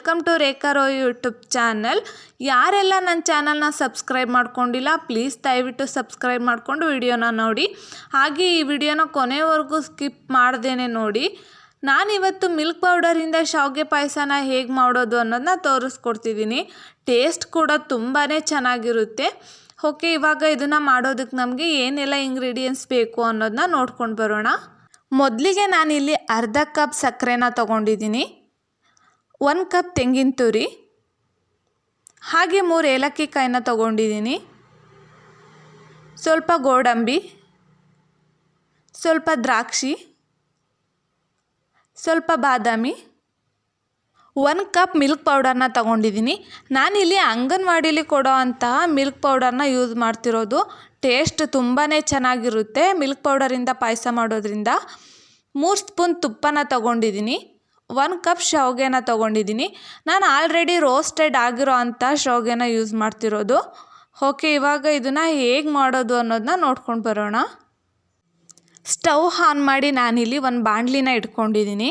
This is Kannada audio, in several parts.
Welcome to Rekha YouTube channel ಯಾರೆಲ್ಲ ನನ್ನ ಚಾನಲ್ನ ಸಬ್ಸ್ಕ್ರೈಬ್ ಮಾಡ್ಕೊಂಡಿಲ್ಲ ಪ್ಲೀಸ್ ದಯವಿಟ್ಟು ಸಬ್ಸ್ಕ್ರೈಬ್ ಮಾಡಿಕೊಂಡು ವಿಡಿಯೋನ ನೋಡಿ. ಹಾಗೆ ಈ ವಿಡಿಯೋನ ಕೊನೆವರೆಗೂ ಸ್ಕಿಪ್ ಮಾಡ್ದೇನೆ ನೋಡಿ. ನಾನಿವತ್ತು ಮಿಲ್ಕ್ ಪೌಡರಿಂದ ಶಾವಿಗೆ ಪಾಯಸನ ಹೇಗೆ ಮಾಡೋದು ಅನ್ನೋದನ್ನ ತೋರಿಸ್ಕೊಡ್ತಿದ್ದೀನಿ. ಟೇಸ್ಟ್ ಕೂಡ ತುಂಬಾ ಚೆನ್ನಾಗಿರುತ್ತೆ. ಓಕೆ ಇವಾಗ ಇದನ್ನು ಮಾಡೋದಕ್ಕೆ ನಮಗೆ ಏನೆಲ್ಲ ಇಂಗ್ರೀಡಿಯೆಂಟ್ಸ್ ಬೇಕು ಅನ್ನೋದನ್ನ ನೋಡ್ಕೊಂಡು ಬರೋಣ. ಮೊದಲಿಗೆ ನಾನಿಲ್ಲಿ ಅರ್ಧ ಕಪ್ ಸಕ್ಕರೆನ ತೊಗೊಂಡಿದ್ದೀನಿ. ಒಂದು ಕಪ್ ತೆಂಗಿನ ತುರಿ, ಹಾಗೆ ಮೂರು ಏಲಕ್ಕಿ ಕಾಯಿನ ತಗೊಂಡಿದ್ದೀನಿ ಸ್ವಲ್ಪ ಗೋಡಂಬಿ, ಸ್ವಲ್ಪ ದ್ರಾಕ್ಷಿ, ಸ್ವಲ್ಪ ಬಾದಾಮಿ, ಒಂದು ಕಪ್ ಮಿಲ್ಕ್ ಪೌಡರ್ನ ನಾನು ನಾನಿಲ್ಲಿ ಅಂಗನವಾಡಿಲಿ ಕೊಡೋ ಅಂತಹ ಮಿಲ್ಕ್ ಪೌಡರ್ನ ಯೂಸ್ ಮಾಡ್ತಿರೋದು. ಟೇಸ್ಟ್ ತುಂಬಾ ಚೆನ್ನಾಗಿರುತ್ತೆ ಮಿಲ್ಕ್ ಪೌಡರಿಂದ ಪಾಯಸ ಮಾಡೋದ್ರಿಂದ. ಮೂರು ಸ್ಪೂನ್ ತುಪ್ಪನ ತೊಗೊಂಡಿದ್ದೀನಿ ಒಂದು ಕಪ್ ಶಾವಿಗೆನ ತೊಗೊಂಡಿದ್ದೀನಿ. ನಾನು ಆಲ್ರೆಡಿ ರೋಸ್ಟೆಡ್ ಆಗಿರೋ ಅಂಥ ಶಾವಿಗೆನ ಯೂಸ್ ಮಾಡ್ತಿರೋದು. ಓಕೆ ಇವಾಗ ಇದನ್ನು ಹೇಗೆ ಮಾಡೋದು ಅನ್ನೋದನ್ನ ನೋಡ್ಕೊಂಡು ಬರೋಣ. ಸ್ಟವ್ ಆನ್ ಮಾಡಿ ನಾನಿಲ್ಲಿ ಒಂದು ಬಾಣಲಿನ ಇಟ್ಕೊಂಡಿದ್ದೀನಿ.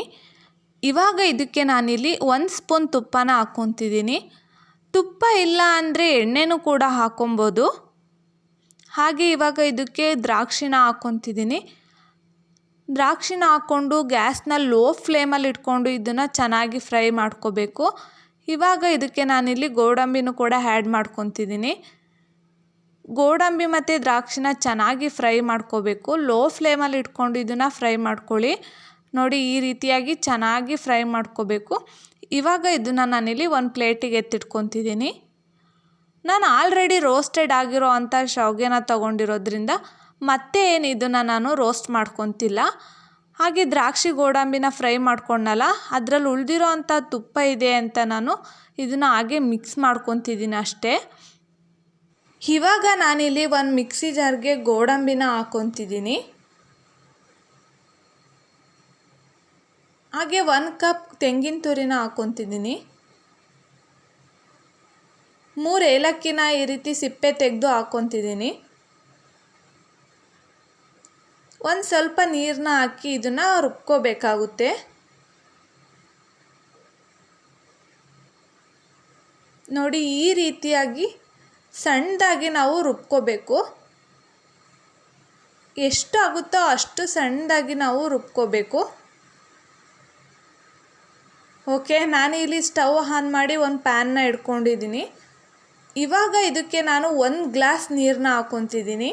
ಇವಾಗ ಇದಕ್ಕೆ ನಾನಿಲ್ಲಿ ಒಂದು ಸ್ಪೂನ್ ತುಪ್ಪನ ಹಾಕ್ಕೊತಿದ್ದೀನಿ ತುಪ್ಪ ಇಲ್ಲ ಅಂದರೆ ಎಣ್ಣೆನೂ ಕೂಡ ಹಾಕ್ಕೊಬೋದು ಹಾಗೆ ಇವಾಗ ಇದಕ್ಕೆ ದ್ರಾಕ್ಷಿನ ಹಾಕ್ಕೊತಿದ್ದೀನಿ ದ್ರಾಕ್ಷಿನ ಹಾಕ್ಕೊಂಡು ಗ್ಯಾಸ್ನ ಲೋ ಫ್ಲೇಮಲ್ಲಿ ಇಟ್ಕೊಂಡು ಇದನ್ನು ಚೆನ್ನಾಗಿ ಫ್ರೈ ಮಾಡ್ಕೋಬೇಕು. ಇವಾಗ ಇದಕ್ಕೆ ನಾನಿಲ್ಲಿ ಗೋಡಂಬಿನೂ ಕೂಡ ಆ್ಯಡ್ ಮಾಡ್ಕೊತಿದ್ದೀನಿ. ಗೋಡಂಬಿ ಮತ್ತು ದ್ರಾಕ್ಷಿನ ಚೆನ್ನಾಗಿ ಫ್ರೈ ಮಾಡ್ಕೋಬೇಕು. ಲೋ ಫ್ಲೇಮಲ್ಲಿ ಇಟ್ಕೊಂಡು ಇದನ್ನು ಫ್ರೈ ಮಾಡ್ಕೊಳ್ಳಿ. ನೋಡಿ, ಈ ರೀತಿಯಾಗಿ ಚೆನ್ನಾಗಿ ಫ್ರೈ ಮಾಡ್ಕೋಬೇಕು. ಇವಾಗ ಇದನ್ನು ನಾನಿಲ್ಲಿ ಒಂದು ಪ್ಲೇಟಿಗೆ ಎತ್ತಿಟ್ಕೊತಿದ್ದೀನಿ. ನಾನು ಆಲ್ರೆಡಿ ರೋಸ್ಟೆಡ್ ಆಗಿರೋ ಅಂಥ ಶಾವ್ಗೆನ ತೊಗೊಂಡಿರೋದ್ರಿಂದ ಮತ್ತೆ ಏನು ಇದನ್ನು ನಾನು ರೋಸ್ಟ್ ಮಾಡ್ಕೊತಿಲ್ಲ. ಹಾಗೆ ದ್ರಾಕ್ಷಿ ಗೋಡಂಬಿನ ಫ್ರೈ ಮಾಡ್ಕೊಂಡಲ್ಲ, ಅದರಲ್ಲಿ ಉಳಿದಿರೋ ಅಂಥ ತುಪ್ಪ ಇದೆ ಅಂತ ನಾನು ಇದನ್ನು ಹಾಗೆ ಮಿಕ್ಸ್ ಮಾಡ್ಕೊತಿದ್ದೀನಿ ಅಷ್ಟೇ. ಇವಾಗ ನಾನಿಲ್ಲಿ ಒಂದು ಮಿಕ್ಸಿ ಜಾರ್ಗೆ ಗೋಡಂಬಿನ ಹಾಕೊತಿದ್ದೀನಿ. ಹಾಗೆ ಒಂದು ಕಪ್ ತೆಂಗಿನ ತುರಿನ ಹಾಕ್ಕೊತಿದ್ದೀನಿ ಮೂರು ಏಲಕ್ಕಿನ ಈ ರೀತಿ ಸಿಪ್ಪೆ ತೆಗೆದು ಹಾಕ್ಕೊತಿದ್ದೀನಿ ಒಂದು ಸ್ವಲ್ಪ ನೀರನ್ನ ಹಾಕಿ ಇದನ್ನು ರುಬ್ಕೋಬೇಕಾಗುತ್ತೆ. ನೋಡಿ, ಈ ರೀತಿಯಾಗಿ ಸಣ್ಣದಾಗಿ ನಾವು ರುಬ್ಕೋಬೇಕು. ಎಷ್ಟು ಆಗುತ್ತೋ ಅಷ್ಟು ಸಣ್ಣದಾಗಿ ನಾವು ರುಬ್ಕೋಬೇಕು. ಓಕೆ, ನಾನು ಇಲ್ಲಿ ಸ್ಟವ್ ಆನ್ ಮಾಡಿ ಒಂದು ಪ್ಯಾನ್ನ ಇಟ್ಕೊಂಡಿದ್ದೀನಿ ಇವಾಗ ಇದಕ್ಕೆ ನಾನು ಒಂದು ಗ್ಲಾಸ್ ನೀರನ್ನ ಹಾಕ್ಕೊತಿದ್ದೀನಿ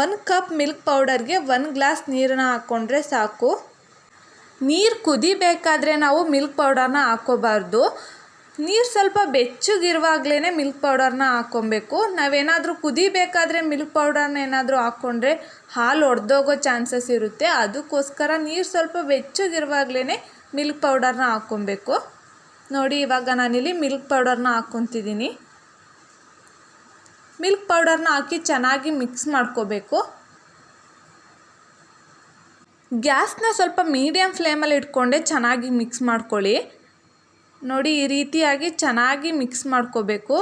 ಒಂದು ಕಪ್ ಮಿಲ್ಕ್ ಪೌಡರ್ಗೆ ಒಂದು ಗ್ಲಾಸ್ ನೀರನ್ನ ಹಾಕ್ಕೊಂಡ್ರೆ ಸಾಕು. ನೀರು ಕುದಿಬೇಕಾದ್ರೆ ನಾವು ಮಿಲ್ಕ್ ಪೌಡರ್ನ ಹಾಕ್ಕೋಬಾರ್ದು ನೀರು ಸ್ವಲ್ಪ ಬೆಚ್ಚಗಿರುವಾಗಲೇ ಮಿಲ್ಕ್ ಪೌಡರ್ನ ಹಾಕ್ಕೊಬೇಕು ನಾವೇನಾದರೂ ಕುದಿಬೇಕಾದ್ರೆ ಮಿಲ್ಕ್ ಪೌಡರ್ನ ಏನಾದರೂ ಹಾಕ್ಕೊಂಡ್ರೆ ಹಾಲು ಒಡೆದೋಗೋ ಚಾನ್ಸಸ್ ಇರುತ್ತೆ. ಅದಕ್ಕೋಸ್ಕರ ನೀರು ಸ್ವಲ್ಪ ಬೆಚ್ಚಗಿರುವಾಗಲೇ ಮಿಲ್ಕ್ ಪೌಡರ್ನ ಹಾಕ್ಕೊಬೇಕು ನೋಡಿ ಇವಾಗ ನಾನಿಲ್ಲಿ ಮಿಲ್ಕ್ ಪೌಡರ್ನ ಹಾಕ್ಕೊತಿದ್ದೀನಿ ಮಿಲ್ಕ್ ಪೌಡರ್ನ ಹಾಕಿ ಚೆನ್ನಾಗಿ ಮಿಕ್ಸ್ ಮಾಡ್ಕೋಬೇಕು. ಗ್ಯಾಸ್ನ ಸ್ವಲ್ಪ ಮೀಡಿಯಮ್ ಫ್ಲೇಮಲ್ಲಿ ಇಟ್ಕೊಂಡೆ ಚೆನ್ನಾಗಿ ಮಿಕ್ಸ್ ಮಾಡ್ಕೊಳ್ಳಿ. ನೋಡಿ, ಈ ರೀತಿಯಾಗಿ ಚೆನ್ನಾಗಿ ಮಿಕ್ಸ್ ಮಾಡ್ಕೋಬೇಕು.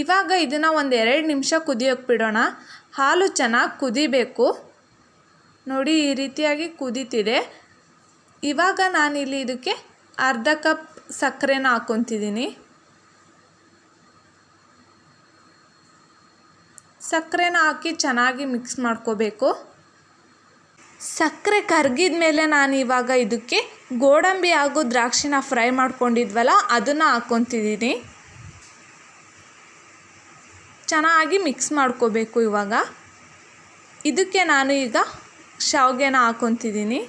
ಇವಾಗ ಇದನ್ನು ಒಂದು ಎರಡು ನಿಮಿಷ ಕುದಿಯೋಕೆ ಬಿಡೋಣ. ಹಾಲು ಚೆನ್ನಾಗಿ ಕುದಿಬೇಕು. ನೋಡಿ, ಈ ರೀತಿಯಾಗಿ ಕುದೀತಿದೆ. ಇವಾಗ ನಾನಿಲ್ಲಿ ಇದಕ್ಕೆ ಅರ್ಧ ಕಪ್ ಸಕ್ಕರೆನ ಹಾಕ್ಕೊತಿದ್ದೀನಿ ಸಕ್ಕರೆನ ಹಾಕಿ ಚೆನ್ನಾಗಿ ಮಿಕ್ಸ್ ಮಾಡ್ಕೋಬೇಕು. ಸಕ್ಕರೆ ಕರಗಿದ ಮೇಲೆ ನಾನು ಇವಾಗ ಇದಕ್ಕೆ ಗೋಡಂಬಿ ಹಾಗೂ ದ್ರಾಕ್ಷಿನ ಫ್ರೈ ಮಾಡ್ಕೊಂಡಿದ್ವಲ್ಲ, ಅದನ್ನು ಹಾಕ್ಕೊತಿದ್ದೀನಿ ಚೆನ್ನಾಗಿ ಮಿಕ್ಸ್ ಮಾಡ್ಕೋಬೇಕು ಇವಾಗ. ಇದಕ್ಕೆ ನಾನು ಈಗ ಶಾವಿಗೆನ ಹಾಕ್ಕೊತಿದ್ದೀನಿ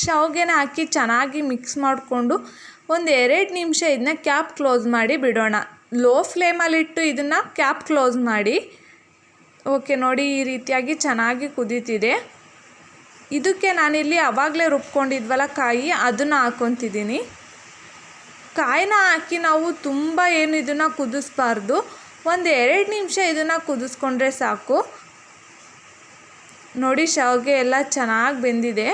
ಶಾವಿಗೆನ ಹಾಕಿ ಚೆನ್ನಾಗಿ ಮಿಕ್ಸ್ ಮಾಡಿಕೊಂಡು ಒಂದು ಎರಡು ನಿಮಿಷ ಇದನ್ನ ಕ್ಯಾಪ್ ಕ್ಲೋಸ್ ಮಾಡಿ ಬಿಡೋಣ. ಲೋ ಫ್ಲೇಮಲ್ಲಿಟ್ಟು ಇದನ್ನು ಕ್ಯಾಪ್ ಕ್ಲೋಸ್ ಮಾಡಿ. ಓಕೆ, ನೋಡಿ ಈ ರೀತಿಯಾಗಿ ಚೆನ್ನಾಗಿ ಕುದೀತಿದೆ. ಇದಕ್ಕೆ ನಾನಿಲ್ಲಿ ಆವಾಗಲೇ ರುಬ್ಕೊಂಡಿದ್ವಲ್ಲ ಕಾಯಿ, ಅದನ್ನು ಹಾಕ್ಕೊತಿದ್ದೀನಿ ಕಾಯಿನ ಹಾಕಿ ನಾವು ತುಂಬ ಏನು ಇದನ್ನು ಕುದಿಸ್ಬಾರ್ದು. ಒಂದು ಎರಡು ನಿಮಿಷ ಇದನ್ನು ಕುದಿಸ್ಕೊಂಡ್ರೆ ಸಾಕು. ನೋಡಿ, ಶಾವಿಗೆ ಎಲ್ಲ ಚೆನ್ನಾಗಿ ಬೆಂದಿದೆ.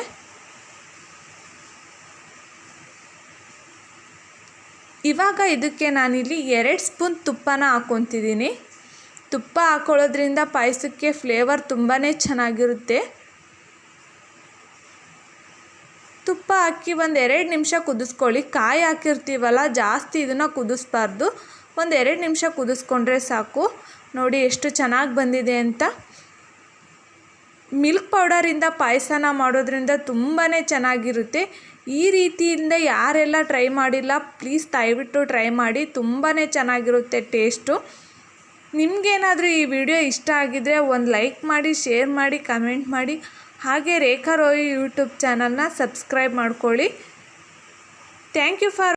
ಇವಾಗ ಇದಕ್ಕೆ ನಾನಿಲ್ಲಿ ಎರಡು ಸ್ಪೂನ್ ತುಪ್ಪನ ಹಾಕ್ಕೊತಿದ್ದೀನಿ. ತುಪ್ಪ ಹಾಕೊಳ್ಳೋದ್ರಿಂದ ಪಾಯಸಕ್ಕೆ ಫ್ಲೇವರ್ ತುಂಬಾ ಚೆನ್ನಾಗಿರುತ್ತೆ. ತುಪ್ಪ ಹಾಕಿ ಒಂದು ಎರಡು ನಿಮಿಷ ಕುದಿಸ್ಕೊಳ್ಳಿ. ಕಾಯಿ ಹಾಕಿರ್ತೀವಲ್ಲ, ಜಾಸ್ತಿ ಇದನ್ನು ಕುದಿಸ್ಬಾರ್ದು. ಒಂದು ಎರಡು ನಿಮಿಷ ಕುದಿಸ್ಕೊಂಡ್ರೆ ಸಾಕು. ನೋಡಿ ಎಷ್ಟು ಚೆನ್ನಾಗಿ ಬಂದಿದೆ ಅಂತ. ಮಿಲ್ಕ್ ಪೌಡರಿಂದ ಪಾಯಸನ ಮಾಡೋದ್ರಿಂದ ತುಂಬಾ ಚೆನ್ನಾಗಿರುತ್ತೆ. ಈ ರೀತಿಯಿಂದ ಯಾರೆಲ್ಲ ಟ್ರೈ ಮಾಡಿಲ್ಲ, ಪ್ಲೀಸ್ ದಯವಿಟ್ಟು ಟ್ರೈ ಮಾಡಿ. ತುಂಬಾ ಚೆನ್ನಾಗಿರುತ್ತೆ ಟೇಸ್ಟು. ನಿಮಗೇನಾದರೂ ಈ ವಿಡಿಯೋ ಇಷ್ಟ ಆಗಿದ್ದರೆ ಒಂದು ಲೈಕ್ ಮಾಡಿ, ಶೇರ್ ಮಾಡಿ, ಕಮೆಂಟ್ ಮಾಡಿ. ಹಾಗೆ ರೇಖಾ ರೋಯಿ ಯೂಟ್ಯೂಬ್ ಚಾನಲ್ನ ಸಬ್ಸ್ಕ್ರೈಬ್ ಮಾಡ್ಕೊಳ್ಳಿ. Thank you for